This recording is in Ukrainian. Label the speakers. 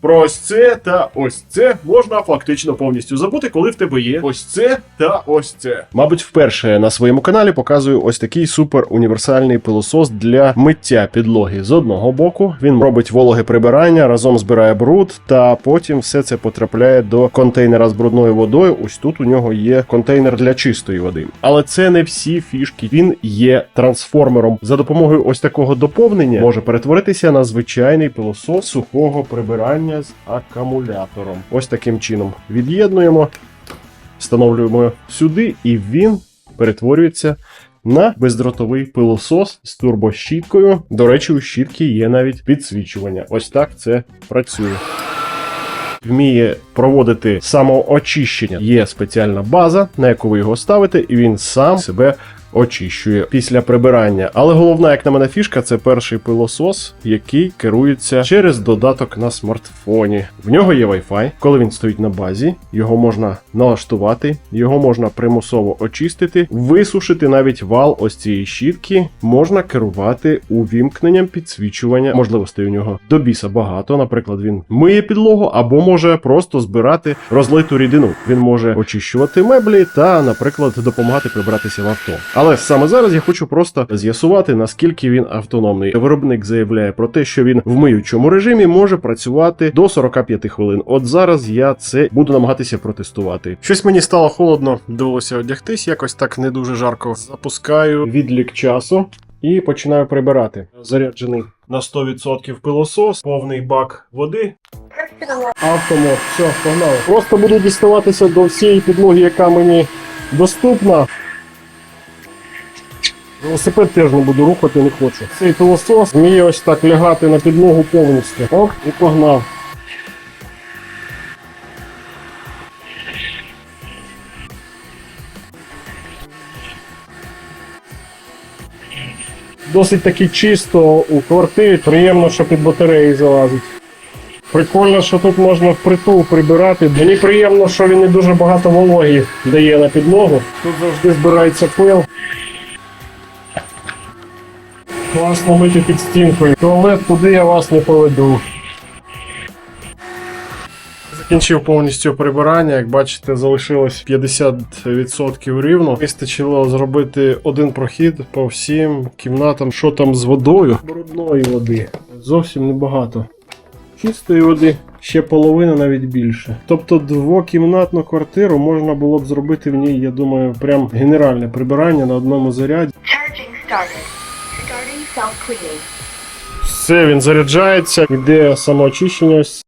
Speaker 1: Про ось це та ось це можна фактично повністю забути, коли в тебе є ось це та ось це. Мабуть, вперше на своєму каналі показую ось такий супер універсальний пилосос для миття підлоги. З одного боку він робить вологе прибирання, разом збирає бруд, та потім все це потрапляє до контейнера з брудною водою. Ось тут у нього є контейнер для чистої води. Але це не всі фішки. Він є трансформером. За допомогою ось такого доповнення може перетворитися на звичайний пилосос сухого прибирання з акумулятором. Ось таким чином від'єднуємо, встановлюємо сюди, і він перетворюється. На бездротовий пилосос з турбощіткою. До речі, у щітки є навіть підсвічування. Ось так це працює. Вміє проводити самоочищення. Є спеціальна база, на яку ви його ставите, і він сам себе очищує після прибирання. Але головна, як на мене, фішка це перший пилосос, який керується через додаток на смартфоні. В нього є Wi-Fi. Коли він стоїть на базі, його можна налаштувати, його можна примусово очистити, висушити навіть вал ось цієї щітки. Можна керувати увімкненням підсвічування. Можливостей у нього до біса багато. Наприклад, він миє підлогу або може просто збирати розлиту рідину. Він може очищувати меблі та, наприклад, допомагати прибратися в авто. Але саме зараз я хочу просто з'ясувати, наскільки він автономний. Виробник заявляє про те, що він в миючому режимі може працювати до 45 хвилин. От зараз я це буду намагатися протестувати. Щось мені стало холодно, довелося одягтись, якось так не дуже жарко. Запускаю відлік часу. І починаю прибирати. Заряджений на 100% пилосос, повний бак води. Автомат, все, погнали. Просто буду діставатися до всієї підлоги, яка мені доступна. Велосипед теж не буду рухати, не хочу. Цей пилосос вміє ось так лягати на підлогу повністю. Оп, і погнав. Досить таки чисто у квартирі, приємно, що під батареї залазить. Прикольно, що тут можна впритул прибирати. Мені приємно, що він не дуже багато вологі дає на підлогу. Тут завжди збирається пил. Класно мити під стінкою. Туалет туди я вас не поведу. Закінчив повністю прибирання. Як бачите, залишилось 50% рівно. Вистачило зробити один прохід по всім кімнатам, що там з водою. Брудної води. Зовсім небагато. Чистої води ще половина, навіть більше. Тобто двокімнатну квартиру можна було б зробити в ній, я думаю, прям генеральне прибирання на одному заряді.
Speaker 2: Charging started.
Speaker 1: Все, він заряджається, іде самоочищення.